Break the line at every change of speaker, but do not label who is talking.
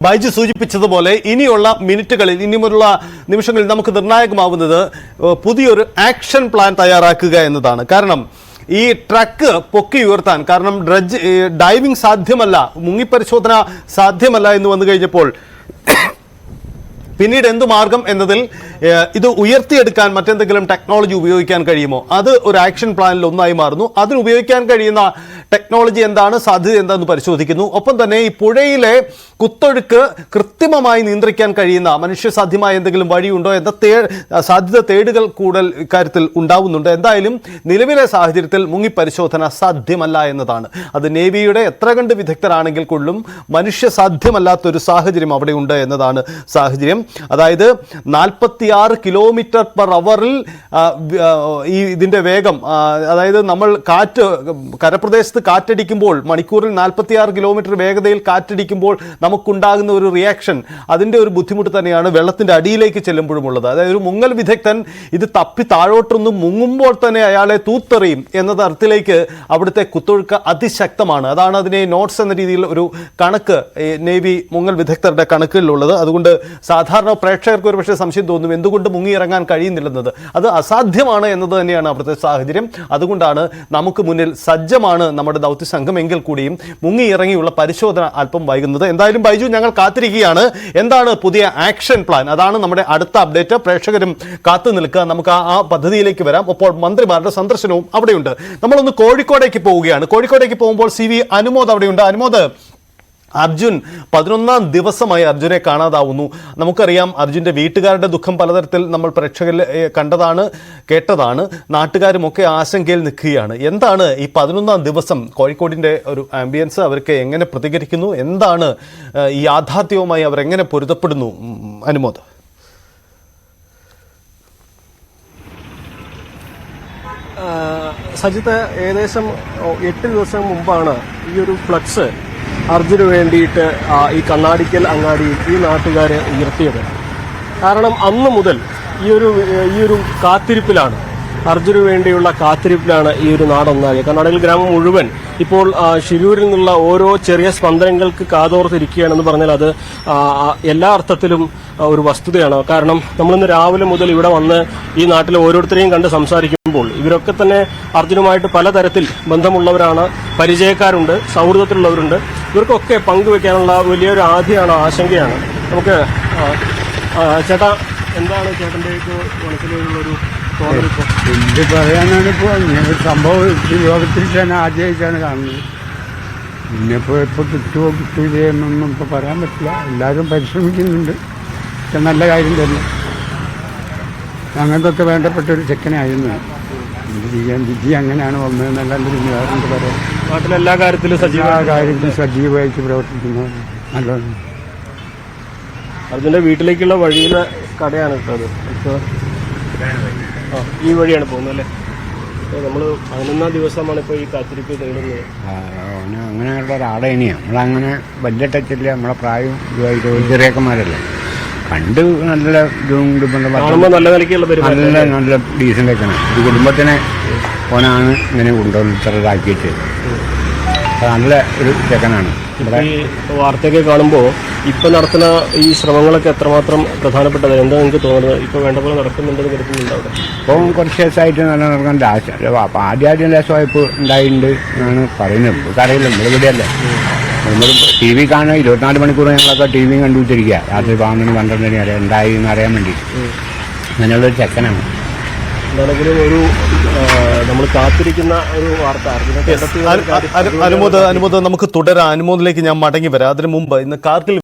ബൈജു സൂചിപ്പിച്ചതുപോലെ ഇനിയുള്ള മിനിറ്റുകളിൽ ഇനിയുള്ള നിമിഷങ്ങളിൽ നമുക്ക് നിർണായകമാവുന്നത് പുതിയൊരു ആക്ഷൻ പ്ലാൻ തയ്യാറാക്കുക എന്നതാണ്. കാരണം ഈ ട്രക്ക് പൊക്കി ഉയർത്താൻ കാരണം ഡ്രഡ്ജ് ഡൈവിംഗ് സാധ്യമല്ല മുങ്ങിപ്പരിശോധന സാധ്യമല്ല എന്ന് വന്നു കഴിഞ്ഞപ്പോൾ പിന്നീട് എന്ത് മാർഗം എന്നതിൽ ഇത് ഉയർത്തിയെടുക്കാൻ മറ്റെന്തെങ്കിലും ടെക്നോളജി ഉപയോഗിക്കാൻ കഴിയുമോ? അത് ഒരു ആക്ഷൻ പ്ലാനിൽ ഒന്നായി മാറുന്നു. അതിന് ഉപയോഗിക്കാൻ കഴിയുന്ന ടെക്നോളജി എന്താണ് സാധ്യത എന്താണെന്ന് പരിശോധിക്കുന്നു. ഒപ്പം തന്നെ ഈ പുഴയിലെ കുത്തൊഴുക്ക് കൃത്രിമമായി നിയന്ത്രിക്കാൻ കഴിയുന്ന മനുഷ്യസാധ്യമായ എന്തെങ്കിലും വഴിയുണ്ടോ എന്ന തേ സാധ്യത തേടുകൾ കൂടുതൽ ഇക്കാര്യത്തിൽ ഉണ്ടാവുന്നുണ്ട്. എന്തായാലും നിലവിലെ സാഹചര്യത്തിൽ മുങ്ങിപ്പരിശോധന സാധ്യമല്ല എന്നതാണ്. അത് നേവിയുടെ എത്ര കണ്ട് വിദഗ്ധരാണെങ്കിൽ കൊള്ളും മനുഷ്യസാധ്യമല്ലാത്തൊരു സാഹചര്യം അവിടെ ഉണ്ട് എന്നതാണ് സാഹചര്യം. അതായത് നാൽപ്പത്തിയാറ് കിലോമീറ്റർ പെർ അവറിൽ ഈ ഇതിന്റെ വേഗം അതായത് നമ്മൾ കാറ്റ് കരപ്രദേശത്ത് കാറ്റടിക്കുമ്പോൾ മണിക്കൂറിൽ നാൽപ്പത്തിയാറ് കിലോമീറ്റർ വേഗതയിൽ കാറ്റടിക്കുമ്പോൾ നമുക്കുണ്ടാകുന്ന ഒരു റിയാക്ഷൻ അതിന്റെ ഒരു ബുദ്ധിമുട്ട് തന്നെയാണ് വെള്ളത്തിന്റെ അടിയിലേക്ക് ചെല്ലുമ്പോഴും ഉള്ളത് അതായത് ഒരു മുങ്ങൽ വിദഗ്ധൻ ഇത് തപ്പി താഴോട്ടൊന്ന് മുങ്ങുമ്പോൾ തന്നെ അയാളെ തൂത്തെറിയും എന്ന തരത്തിലേക്ക് അവിടുത്തെ കുത്തൊഴുക്ക് അതിശക്തമാണ്. അതാണ് അതിനെ നോട്ട്സ് എന്ന രീതിയിൽ ഒരു കണക്ക് നേവി മുങ്ങൽ വിദഗ്ധരുടെ കണക്കുകളിലുള്ളത്. അതുകൊണ്ട് സാധാരണ പ്രേക്ഷകർക്ക് ഒരു പക്ഷേ സംശയം തോന്നും എന്തുകൊണ്ട് മുങ്ങിയിറങ്ങാൻ കഴിയുന്നില്ലെന്നത്. അത് അസാധ്യമാണ് എന്നത് തന്നെയാണ് അവിടുത്തെ സാഹചര്യം. അതുകൊണ്ടാണ് നമുക്ക് മുന്നിൽ സജ്ജമാണ് നമ്മുടെ ദൗത്യ സംഘമെങ്കിൽ കൂടിയും മുങ്ങിയിറങ്ങിയുള്ള പരിശോധന അല്പം വൈകുന്നത്. എന്തായാലും ബൈജു ഞങ്ങൾ കാത്തിരിക്കുകയാണ്. എന്താണ് പുതിയ ആക്ഷൻ പ്ലാൻ? അതാണ് നമ്മുടെ അടുത്ത അപ്ഡേറ്റ്. പ്രേക്ഷകരും കാത്തു നിൽക്കുക. നമുക്ക് ആ പദ്ധതിയിലേക്ക് വരാം. അപ്പോൾ മന്ത്രിമാരുടെ സന്ദർശനവും അവിടെയുണ്ട്. നമ്മളൊന്ന് കോഴിക്കോടേക്ക് പോവുകയാണ്. കോഴിക്കോടേക്ക് പോകുമ്പോൾ സി വി അനുമോദ് അവിടെയുണ്ട്. അനുമോദ് അർജുൻ പതിനൊന്നാം ദിവസമായി അർജുനെ കാണാതാവുന്നു. നമുക്കറിയാം അർജുന്റെ വീട്ടുകാരുടെ ദുഃഖം പലതരത്തിൽ നമ്മൾ പ്രേക്ഷകരിൽ കണ്ടതാണ് കേട്ടതാണ്. നാട്ടുകാരുമൊക്കെ ആശങ്കയിൽ നിൽക്കുകയാണ്. എന്താണ് ഈ പതിനൊന്നാം ദിവസം കോഴിക്കോടിന്റെ ഒരു ആംബിയൻസ് അവർക്ക് എങ്ങനെ പ്രതികരിക്കുന്നു? എന്താണ് ഈ യാഥാർത്ഥ്യവുമായി അവർ എങ്ങനെ പൊരുത്തപ്പെടുന്നു? അനുമോദ്.
സജിത്ത് ഏകദേശം എട്ട് ദിവസം മുമ്പാണ് ഈ ഒരു ഫ്ലക്സ് അർജുന് വേണ്ടിയിട്ട് ഈ കണ്ണാടിക്കൽ അങ്ങാടിയിൽ ഈ നാട്ടുകാരെ ഉയർത്തിയത്. കാരണം അന്ന് മുതൽ ഈ ഒരു ഈ ഒരു കാത്തിരിപ്പിലാണ് അർജുന് വേണ്ടിയുള്ള കാത്തിരിപ്പിലാണ് ഈ ഒരു നാടൊന്നാകെ കർണാടകയിൽ ഗ്രാമം മുഴുവൻ ഇപ്പോൾ ഷിരൂരിൽ നിന്നുള്ള ഓരോ ചെറിയ സ്പന്ദനങ്ങൾക്ക് കാതോർത്തിരിക്കുകയാണെന്ന് പറഞ്ഞാൽ അത് എല്ലാ അർത്ഥത്തിലും ഒരു വസ്തുതയാണ്. കാരണം നമ്മളിന്ന് രാവിലെ മുതൽ ഇവിടെ വന്ന് ഈ നാട്ടിലെ ഓരോരുത്തരെയും കണ്ട് സംസാരിക്കുമ്പോൾ ഇവരൊക്കെ തന്നെ അർജുനുമായിട്ട് പലതരത്തിൽ ബന്ധമുള്ളവരാണ് പരിചയക്കാരുണ്ട് സൗഹൃദത്തിലുള്ളവരുണ്ട്. ഇവർക്കൊക്കെ പങ്കുവെക്കാനുള്ള വലിയൊരു ആധിയാണ് ആശങ്കയാണ്. നമുക്ക് ചേട്ടാ എന്താണ് ചേട്ടന്റെ മനസ്സിലുള്ളൊരു തോന്നലിപ്പോൾ
എന്ത് പറയാനാണ് ഇപ്പോൾ ഇങ്ങനെ സംഭവം ഈ ലോകത്തിൽ തന്നെ ആദ്യമായിട്ടാണ് കാണുന്നത്. ഇന്നിപ്പോൾ ഇപ്പോൾ കിട്ടുമോ കിട്ടൂലേ എന്നൊന്നും ഇപ്പോൾ പറയാൻ പറ്റില്ല. എല്ലാവരും പരിശ്രമിക്കുന്നുണ്ട്. പക്ഷെ നല്ല കാര്യം തന്നെ. ഞങ്ങൾക്കൊക്കെ വേണ്ടപ്പെട്ട ഒരു ചെക്കനായിരുന്നു എന്ത് ചെയ്യാൻ വിധി അങ്ങനെയാണ് വന്നതെന്നല്ലാണ്ട് പിന്നെ വേറെ എന്ത് പറയാം.
നാട്ടിലെല്ലാ കാര്യത്തിലും സജീവ
കാര്യത്തിലും സജീവമായിട്ട് പ്രവർത്തിക്കുന്നു. നല്ലതാണ്.
അർജുന്റെ വീട്ടിലേക്കുള്ള വഴിയിലെ കടയാണ് കേട്ടോ ഈ വഴിയാണ് പോകുന്നത് അല്ലേ? നമ്മൾ പതിനൊന്നാം ദിവസമാണ് ഇപ്പോൾ ഈ കാത്തിരിപ്പ് നേടുന്നത്
അങ്ങനെയുള്ള ഒരാളെ ഇനിയാണ് നമ്മളങ്ങനെ വലിയ ടച്ചില്ല നമ്മളെ പ്രായം ചെറിയക്കന്മാരല്ലേ. കണ്ട് നല്ല ഇതും
നല്ല
നല്ല നല്ല ഡീസന്റ് ഒക്കെയാണ് ഒരു കുടുംബത്തിനെ ഓനാണ് ഇങ്ങനെ കൊണ്ടുവന്ന് ഇത്ര ഇതാക്കിയിട്ട് നല്ല ഒരു ചെക്കനാണ്
ഈ വാർത്തയൊക്കെ കാണുമ്പോൾ ഇപ്പൊ നടത്തുന്ന ഈ ശ്രമങ്ങളൊക്കെ എത്രമാത്രം പ്രധാനപ്പെട്ടത്? എന്താ നിങ്ങൾക്ക് തോന്നുന്നത്? ഇപ്പൊ വേണ്ട പോലെ നടക്കുന്നുണ്ടെന്ന് കരുതുന്നുണ്ട് അവിടെ?
ഇപ്പം കുറച്ച് ദിവസമായിട്ട് നല്ല നടക്കാൻ ആവശ്യം അപ്പം ആദ്യം ലേശവായ്പ ഉണ്ടായിട്ടുണ്ട് എന്നാണ് പറയുന്നത്. ഇപ്പോൾ അറിയില്ല. നമ്മളിവിടെയല്ലേ നമ്മൾ ടി വി കാണുക ഇരുപത്തിനാല് മണിക്കൂർ ഞങ്ങളൊക്കെ ടി വി കണ്ടുപിടിച്ചിരിക്കുക രാത്രി പന്ത്രണ്ട് പന്ത്രണ്ട് മണി വരെ. ഉണ്ടായി എന്ന് അറിയാൻ വേണ്ടി അങ്ങനെയുള്ളൊരു ചെക്കനാണ്.
എന്താണെങ്കിലും ഒരു നമ്മൾ കാത്തിരിക്കുന്ന ഒരു വാർത്ത. അനുമോദ അനുമോദ
അനു- അനു- അനുമോദ് അനുമോദ് നമുക്ക് തുടരാം. അനുമോദിലേക്ക് ഞാൻ മടങ്ങി വരാം. അതിനു മുമ്പ് ഇന്ന് കാർഗിൽ